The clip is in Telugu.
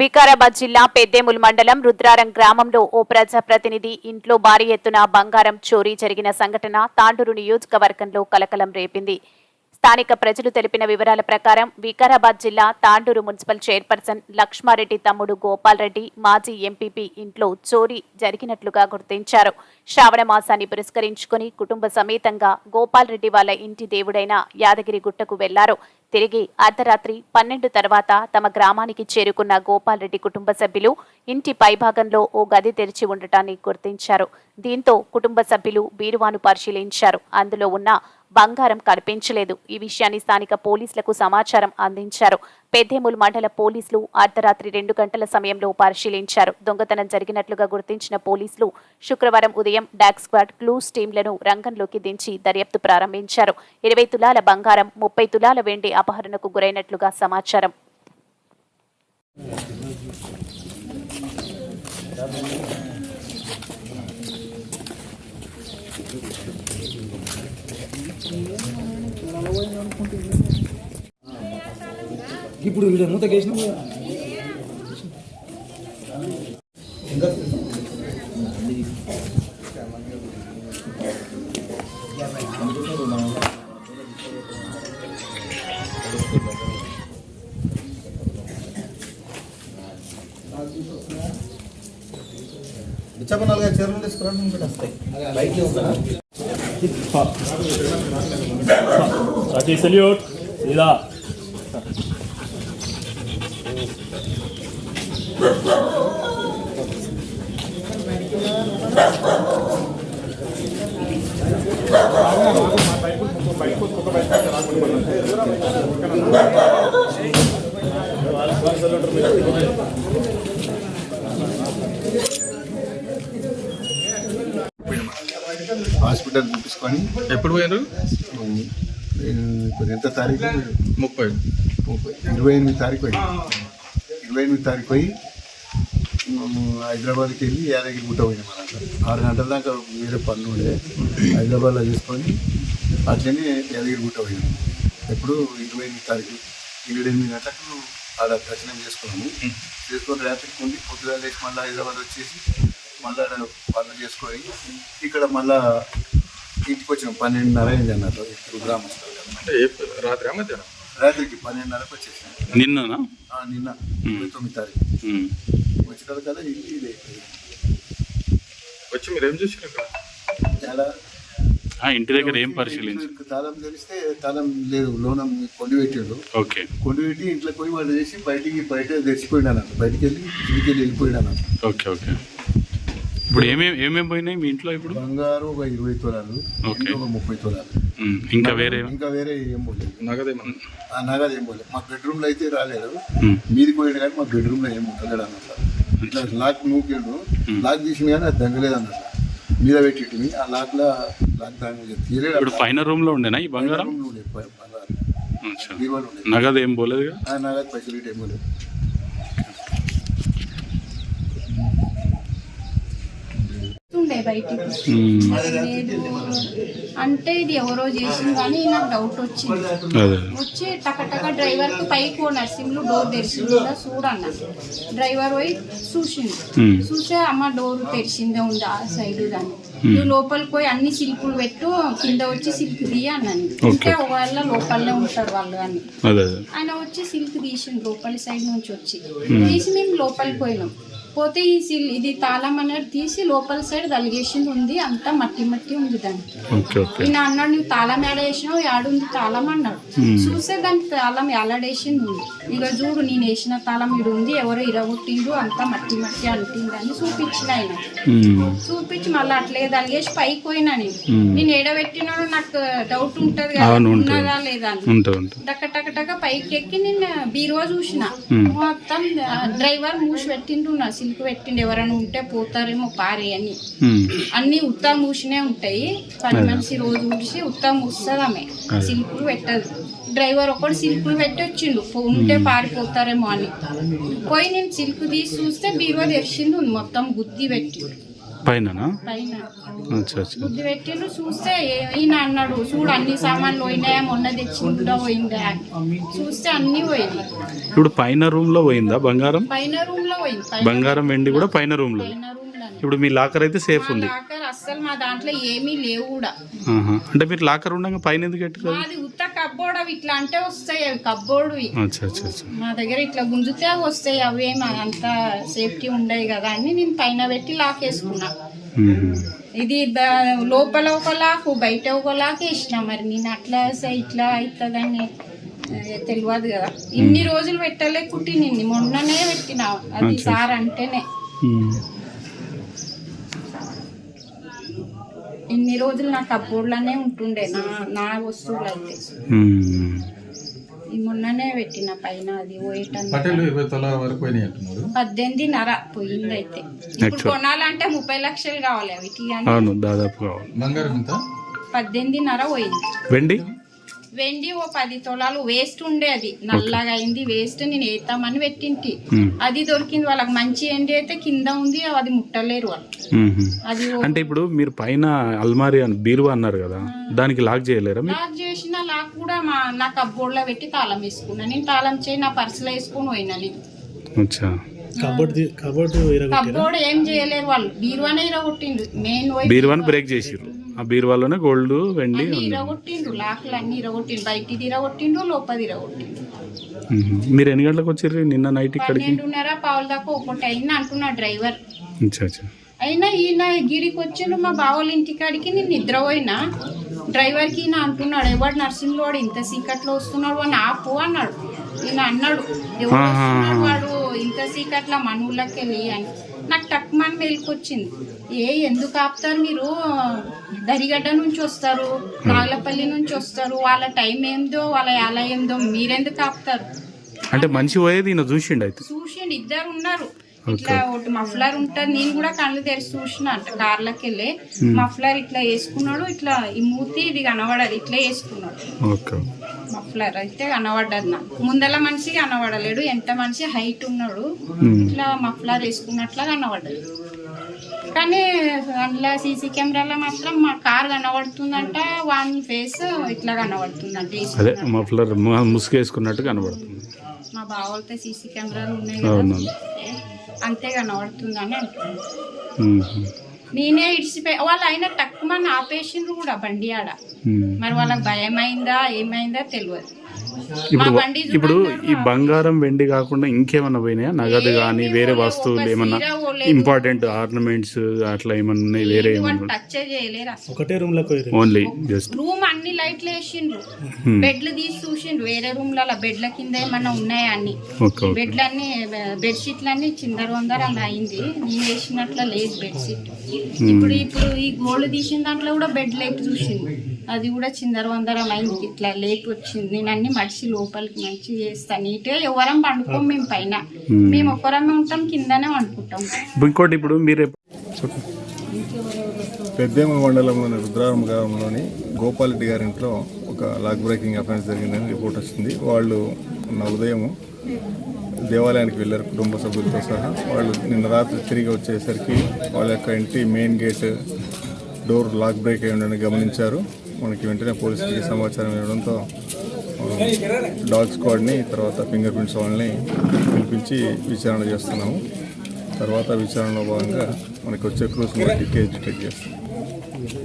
వికారాబాద్ జిల్లా పెద్దేముల్ మండలం రుద్రారం గ్రామంలో ఓ ప్రజాప్రతినిధి ఇంట్లో భారీ ఎత్తున బంగారం చోరీ జరిగిన సంఘటన తాండూరు నియోజకవర్గంలో కలకలం రేపింది. స్థానిక ప్రజలు తెలిపిన వివరాల ప్రకారం వికారాబాద్ జిల్లా తాండూరు మున్సిపల్ చైర్పర్సన్ లక్ష్మారెడ్డి తమ్ముడు గోపాల్ రెడ్డి మాజీ ఎంపీపీ ఇంట్లో చోరీ జరిగినట్లుగా గుర్తించారు. శ్రావణ మాసాన్ని పురస్కరించుకుని కుటుంబ సమేతంగా గోపాల్ రెడ్డి వాళ్ళ ఇంటి దేవుడైన యాదగిరి గుట్టకు వెళ్ళారు. తిరిగి అర్ధరాత్రి పన్నెండు తర్వాత తమ గ్రామానికి చేరుకున్న గోపాల్రెడ్డి కుటుంబ సభ్యులు ఇంటి పైభాగంలో ఓ గది తెరిచి ఉండటాన్ని గుర్తించారు. దీంతో కుటుంబ సభ్యులు బీరువాను పరిశీలించారు. అందులో ఉన్న బంగారం కనిపించలేదు. ఈ విషయాన్ని స్థానిక పోలీసులకు సమాచారం అందించారు. పెద్దేముల్ మండల పోలీసులు అర్ధరాత్రి రెండు గంటల సమయంలో పరిశీలించారు. దొంగతనం జరిగినట్లుగా గుర్తించిన పోలీసులు శుక్రవారం ఉదయం డాగ్ స్క్వాడ్ క్లూస్ టీంలను రంగంలోకి దించి దర్యాప్తు ప్రారంభించారు. ఇరవై తులాల బంగారం ముప్పై తులాల వెండి అపహరణకు గురైనట్లుగా సమాచారం. ఇప్పుడు వీడు మూత కేసిన? చెప్పనాలుగా చీరలు తీసుకురండి ఇంకా వస్తాయి బయట Saki salute. Sida. Thank you. Hospital చూపించుకొని. ఎప్పుడు పోయారు ఎంత తారీఖు? ముప్పై. ముప్పై. ఇరవై ఎనిమిది తారీఖు పోయి ఇరవై ఎనిమిది తారీఖు పోయి హైదరాబాద్కి వెళ్ళి యాదగిరి గుట్ట పోయినాం అన్నమాట ఆరు గంటల దాకా వేరే పనులు ఉండే. హైదరాబాద్లో చేసుకొని అట్లనే యాదగిరి గుట్ట పోయినాం. ఎప్పుడు? ఇరవై ఎనిమిది తారీఖు. ఏడు ఎనిమిది గంటలకు ఆడ దర్శనం చేసుకున్నాము. చేసుకొని రాత్రికి ఉండి పొద్దుగా లేచి మళ్ళీ హైదరాబాద్ వచ్చేసి మళ్ళీ పనులు చేసుకొని ఇక్కడ మళ్ళా ఇంటికి వచ్చినాం పన్నెండున్నర అయింది అన్నారు. ఇప్పుడు గ్రామస్తులు. అంటే ఏ- రాత్రి మధ్యాహ్నం? రాత్రికి పన్నెండున్నరకు వచ్చేసాం. నిన్ననా? ఆ, నిన్న. ఇరవై తొమ్మిది తారీఖు. వచ్చిన కదా ఇది ఇదే. వచ్చి మీరు ఏం చేసారు ఇక్కడ ఆ, ఇంటి దగ్గర ఏం పరిశీలించు? ఇంట్లో తాళం తెలిస్తే తాళం లేదు లోన కొండి పెట్టిండు. ఓకే. కొండి పెట్టి ఇంట్లోకి పోయి వాళ్ళు చేసి బయటికి బయట తెచ్చిపోయినా బయటికి వెళ్ళి ఇంటికి వెళ్ళి వెళ్ళిపోయినా ఓకే ఓకే. ఇప్పుడు ఏమేమి ఏమేమి పోయినాయి మీ ఇంట్లో ఇప్పుడు? బంగారు ఒక ఇరవై తొలాలు ఓకే. ఒక ముప్పై తొలాలు. ఇంకా వేరే ఇంకా వేరే ఏం పోలేదు. నగదేమన్నా ఆ నగదు ఏం పోలేదు. మా బెడ్రూమ్లో అయితే రాలేదు. మీదికి పోయాడు కానీ మా బెడ్రూమ్లో ఏం ఉండలేడు అన్నట్టు. ఇట్లా లాక్ నూకిండు. లాక్ తీసిండు కానీ అది దంగలేదు అన్నట్టు. మీద పెట్టింటిమి ఆ లాక్లో లాక్ దాని తీయలేడు ఇప్పుడు పైన రూమ్లో ఉండేనా ఈ బంగారం? రూమ్లో ఉండే బంగారం. నగదు ఏం పోలేదుగా? ఆ నగదు పైసలు ఇటు ఏం పోలేదు ఉండే బయటికి. అంటే ఇది ఎవరో చేసింది కానీ నాకు డౌట్ వచ్చింది. వచ్చి టకటక డ్రైవర్కి పైకి ఓ నర్సింగ్లు డోర్ తెరిచిందా. చూడన్న. డ్రైవర్ పోయి ఉమ్. చూసే అమ్మ డోర్ తెరిచిందే ఉంది ఆ సైడ్ దాన్ని. నువ్వు లోపలికి పోయి అన్ని సిల్కులు పెట్టు కింద వచ్చి సిల్క్ తీయ అన్నాను అంటే ఒకవేళ లోపలనే ఉంటారు వాళ్ళు అని ఆయన వచ్చి సిల్క్ తీసిండు లోపలి సైడ్ నుంచి వచ్చి. తీసి మేము లోపలికి పోయినాం. పోతే ఈ సిల్ ఇది తాళం అనేది తీసి లోపల సైడ్ తలిగేసింది ఉంది అంతా మట్టి మట్టి ఉంది దానికి. Okay okay. ఈయన అన్నాడు నువ్వు తాళం ఏడేసినావు ఏడుంది తాళం అన్నాడు. చూస్తే దానికి తాళం ఎలాడేసింది ఉంది. ఇక చూడు నేను వేసిన తాళం ఇడు ఉంది ఎవరో ఇరగొట్టిండు అంతా మట్టి మట్టి అంటిందని చూపించిన ఆయన. చూపించి మళ్ళీ అట్లే తలిగేసి పైకి పోయినా నేను. నేను ఏడబెట్టినాడు నాకు డౌట్ ఉంటది కదా అవును, ఉంటుంది. ఉన్నదా లేదా అని. ఉంటుంది ఉంటుంది. టక టక టక పైకి ఎక్కి నేను బీరువా చూసిన. మొత్తం డ్రైవర్ మూసి పెట్టిండు నా సిల్క్ పెట్టిండు ఎవరైనా ఉంటే పోతారేమో పారే అని. అన్ని ఉత్తా మూసినే ఉంటాయి. పని మనిషి రోజు ఊడిసి ఉత్తా మూస్తుంది ఆమె. సిల్కులు పెట్టదు. డ్రైవర్ ఒకడు సిల్కులు పెట్టి వచ్చిండు. ఉంటే పారిపోతారేమో అని. పోయి నేను సిల్క్ తీసి చూస్తే బీరువా తెరిచింది ఉంది మొత్తం గుద్ది పెట్టి. పైన. పెట్టిండు చూస్తే ఈయన అన్నాడు చూడు అన్ని సామాన్లు పోయినాయా? మొన్న తెచ్చింది పోయిందా? చూస్తే అన్ని పోయింది ఇప్పుడు పైన రూమ్లో పోయిందా బంగారం? పైన రూమ్లో పోయింది బంగారం వెండి కూడా పైన రూమ్లో పైన రూమ్లో ఇప్పుడు మీ లాకర్ అయితే సేఫ్ ఉంది. లాకర్ అస్సలు మా దాంట్లో ఏమీ లేవు కూడా. ఆహా. అంటే మీరు లాకర్ ఉండగా పైన ఎందుకు మాది ఉత్త కబ్బోర్డ్ అవి ఇట్లా అంటే వస్తాయి అవి కబ్బోర్డువి. అచ్చా అచ్చా అచ్చా. మా దగ్గర ఇట్లా గుంజుతే అవి వస్తాయి. అవేం అంత సేఫ్టీ ఉండవు కదా అని నేను పైన పెట్టి లాక్ వేసుకున్నా. మ్మ్. ఇది బ- లోపల ఒక లాకు బయట ఒక లాక్ వేసిన మరి నేను అట్లా ఇట్లా అవుతుందని ఆ, తెలియదు కదా. ఇన్ని రోజులు పెట్టలే కుట్టి నిన్ను మొన్ననే పెట్టిన. అది. సార్ అంటేనే. మ్మ్. ఇన్ని రోజులు నా కబ్బోర్డ్లోనే ఉంటుండే. నా నా వస్తువులు అయితే. మొన్ననే పెట్టిన పైన అది అంటున్నారు. పద్దెనిమిదిన్నర పోయింది అయితే. ఇప్పుడు. కొనాలంటే ముప్పై లక్షలు కావాలి అవి కానీ అవును దాదాపు పద్దెనిమిదిన్నర పోయింది. వెండి? వెండి ఓ పది తొలాలు వేస్ట్ ఉండే అది. నల్లగా అయింది వేస్ట్ నేను వేస్తామని పెట్టింటి. అది దొరికింది వాళ్ళకి మంచి ఎండి అయితే కింద ఉంది అది ముట్టలేరు వాళ్ళు. అది అంటే ఇప్పుడు మీరు పైన అల్మారి అని బీరువా అన్నారు కదా దానికి లాక్ చేయలేరా మీరు? లాక్ చేసిన లాక్ కూడా మా నా కబ్బోర్డ్లో పెట్టి తాళం వేసుకున్నా. నేను తాళం చేయి నా పర్సులో వేసుకుని పోయినా నేను. అచ్చా. కబోర్డ్ ఏం చేయలేరు వాళ్ళు. బీరువానే ఇరగొట్టిండు మెయిన్ బీరువాని బ్రేక్ చేసిర్రు. ఆ బీరువాలోనే గోల్డ్ వెండి లాక్లు అన్ని బయటిది లోపది. మీరు ఎన్ని గంటలకు వచ్చిర్రు నిన్న నైట్ ఇక్కడికి? పన్నెండున్నర పావుల దాకా ఒకటి అయింది. అంటున్నా డ్రైవర్. అయినా ఈయన గిడికి వచ్చిండు మా బావోళ్ళ ఇంటికాడికి. నేను నిద్రపోయినా. డ్రైవర్కి ఈయన అంటున్నాడు ఎవడు నర్సింగ్ వాడు ఇంత సీకట్లో వస్తున్నాడు అని ఆపు అన్నాడు. ఈయన అన్నాడు ఎవడు వస్తున్నాడు వాడు ఇంత సీకట్ల మన ఊళ్ళకి వెళ్ళి అని. నాకు టక్మని మేలుకొచ్చింది. ఏ ఎందుకు ఆపుతారు మీరు? దరిగడ్డ నుంచి వస్తారు నాగలపల్లి నుంచి వస్తారు వాళ్ళ టైం ఏందో వాళ్ళ ఎలా ఏందో మీరెందుకు ఆపుతారు? అంటే మంచి పోయేది చూసిండు అయితే. చూసిండు ఇద్దరు ఉన్నారు. ఇట్లా ఒకటి మఫ్లర్ ఉంటుంది నేను కూడా కళ్ళు తెరిచి చూసిన అంట కార్లకి వెళ్ళి మఫ్లర్ ఇట్లా వేసుకున్నాడు ఇట్లా ఈ మూతి ఇది కనబడదు ఇట్లా వేసుకున్నాడు. మఫ్లర్ అయితే కనబడ్డది నాకు. ముందల మనిషి కనబడలేడు ఎంత మనిషి హైట్ ఉన్నాడు ఇట్లా మఫ్లర్ వేసుకున్నట్లా కనబడ్డది. కానీ అందులో సీసీ కెమెరాలో మాత్రం మా కార్ కనబడుతుందంట వన్ ఫేస్ ఇట్లా కనబడుతుందంట అదే వేసుకున్నట్టు. మఫ్లర్ ముసుగేసుకున్నట్టు కనబడుతుంది. మా బావలతో సీసీ కెమెరాలు ఉన్నాయి అంతే కనబడుతుందని అంటున్నాను. నేనే ఇడిచిపోయి వాళ్ళు అయినా తక్కువ ఆపేసిండ్రు కూడా బండి ఆడ. మరి వాళ్ళకి భయం అయిందా ఏమైందా తెలియదు ఇప్పుడు ఇప్పుడు ఈ బంగారం వెండి కాకుండా ఇంకేమన్నా పోయినాయా? నగదు కానీ వేరే వస్తువులు ఏమన్నా ఇంపార్టెంట్ ఆర్నమెంట్స్ అట్లా ఏమన్నా ఉన్నాయి? వేరే ఏమన్నా టచ్ చేయలేరు? అసలు ఒకటే రూమ్ పోయిర్రు. ఓన్లీ జస్ట్ రూమ్ అన్ని లైట్లు వేసిండ్రు. బెడ్లు తీసి చూసిండ్రు. వేరే రూమ్లలో బెడ్ల కింద ఏమన్నా ఉన్నాయా అన్ని? ఓకే బెడ్లు అన్ని బెడ్షీట్లు అన్ని చిందర వందర అలా అయింది. నేను వేసినట్ల లేదు బెడ్షీట్ ఇప్పుడు ఇప్పుడు ఈ గోల్డ్ తీసిన దాంట్లో కూడా బెడ్ లేపు చూసింది అది కూడా చిందర వందరం అయింది ఇట్లా లేపు వచ్చింది. నేను అన్ని మడిచి లోపలికి మంచి చేస్తాను నీట్గా ఎవరం పండుకోం మేము పైన. మేము. ఒక్కరమే ఉంటాం కిందనే వండుకుంటాం. ఇంకోటి ఇప్పుడు మీరు. పెద్దేమ మండలంలోని రుద్రారం గ్రామంలోని గోపాలరెడ్డి గారి ఇంట్లో ఒక లాక్ బ్రేకింగ్ అఫెన్స్ జరిగిందని రిపోర్ట్ వచ్చింది. వాళ్ళు నా ఉదయం దేవాలయానికి వెళ్ళారు కుటుంబ సభ్యులతో సహా. వాళ్ళు నిన్న రాత్రి తిరిగి వచ్చేసరికి వాళ్ళ యొక్క ఇంటి main gate door lock break అయి ఉండని గమనించారు. మనకి వెంటనే పోలీసులకి సమాచారం ఇవ్వడంతో డాగ్ స్క్వాడ్ని తర్వాత ఫింగర్ ప్రింట్స్ వాళ్ళని పిలిపించి విచారణ చేస్తున్నాము. తర్వాత విచారణలో భాగంగా మనకి వచ్చే క్లూస్ మనకి కేసు డిటెక్ట్ చేస్తాం.